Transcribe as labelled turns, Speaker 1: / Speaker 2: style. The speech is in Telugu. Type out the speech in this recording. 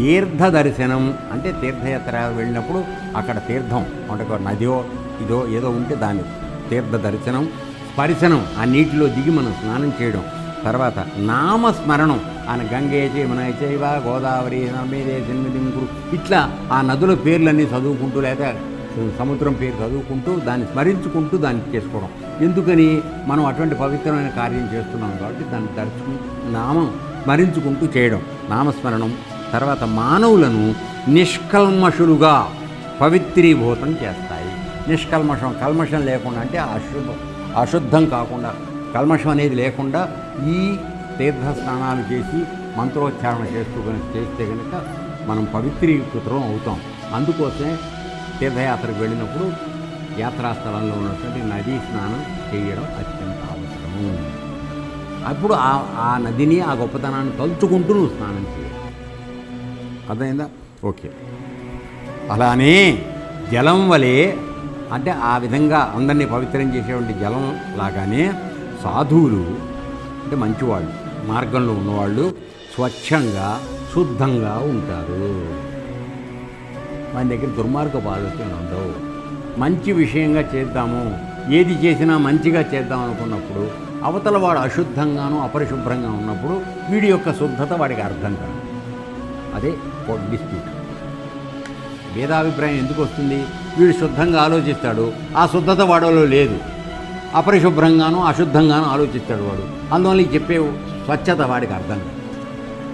Speaker 1: తీర్థ దర్శనం అంటే తీర్థయాత్ర వెళ్ళినప్పుడు అక్కడ తీర్థం అంటే నదియో ఇదో ఏదో ఉంటే దాని తీర్థ దర్శనం స్పర్శనం ఆ నీటిలో దిగి మనం స్నానం చేయడం. తర్వాత నామస్మరణం ఆయన గంగే యమున చైవ గోదావరి నర్మేదే జన్మదింకుడు ఇట్లా ఆ నదుల పేర్లన్నీ చదువుకుంటూ లేదా సముద్రం పేరు చదువుకుంటూ దాన్ని స్మరించుకుంటూ దాన్ని చేసుకోవడం. ఎందుకని మనం అటువంటి పవిత్రమైన కార్యం చేస్తున్నాం కాబట్టి దాన్ని తరచు నామం స్మరించుకుంటూ చేయడం. నామస్మరణం తర్వాత మానవులను నిష్కల్మషులుగా పవిత్రీభూతం చేస్తాయి. నిష్కల్మషం కల్మషం లేకుండా అంటే అశుభం అశుద్ధం కాకుండా కల్మషం అనేది లేకుండా ఈ తీర్థ స్నానాలు చేసి మంత్రోచ్చారణ చేస్తూ కనుక చేస్తే కనుక మనం పవిత్రీకృతం అవుతాం. అందుకోసమే తీర్థయాత్రకు వెళ్ళినప్పుడు యాత్రాస్థలంలో ఉన్నటువంటి నదీ స్నానం చేయడం అత్యంత అవసరము అప్పుడు ఆ ఆ నదిని ఆ గొప్పతనాన్ని తలుచుకుంటూ నువ్వు స్నానం చేయాలి. అర్థమైందా? ఓకే. అలానే జలం వలె అంటే ఆ విధంగా అందరినీ పవిత్రం చేసేటువంటి జలం లాగానే సాధువులు అంటే మంచివాళ్ళు మార్గంలో ఉన్నవాళ్ళు స్వచ్ఛంగా శుద్ధంగా ఉంటారు. మన దగ్గర దుర్మార్గపు ఆలోచనలు ఉండవు. మంచి విషయంగా చేద్దాము ఏది చేసినా మంచిగా చేద్దాం అనుకున్నప్పుడు అవతల వాడు అశుద్ధంగాను అపరిశుభ్రంగా ఉన్నప్పుడు వీడి యొక్క శుద్ధత వాడికి అర్థం కాదు. అదే డిస్ప్యూట్. భేదాభిప్రాయం ఎందుకు వస్తుంది? వీడు శుద్ధంగా ఆలోచిస్తాడు. ఆ శుద్ధత వాడలో లేదు. అపరిశుభ్రంగానూ అశుద్ధంగాను ఆలోచిస్తాడు వాడు. అందువల్ల చెప్పే స్వచ్ఛత వాడికి అర్థం కాదు.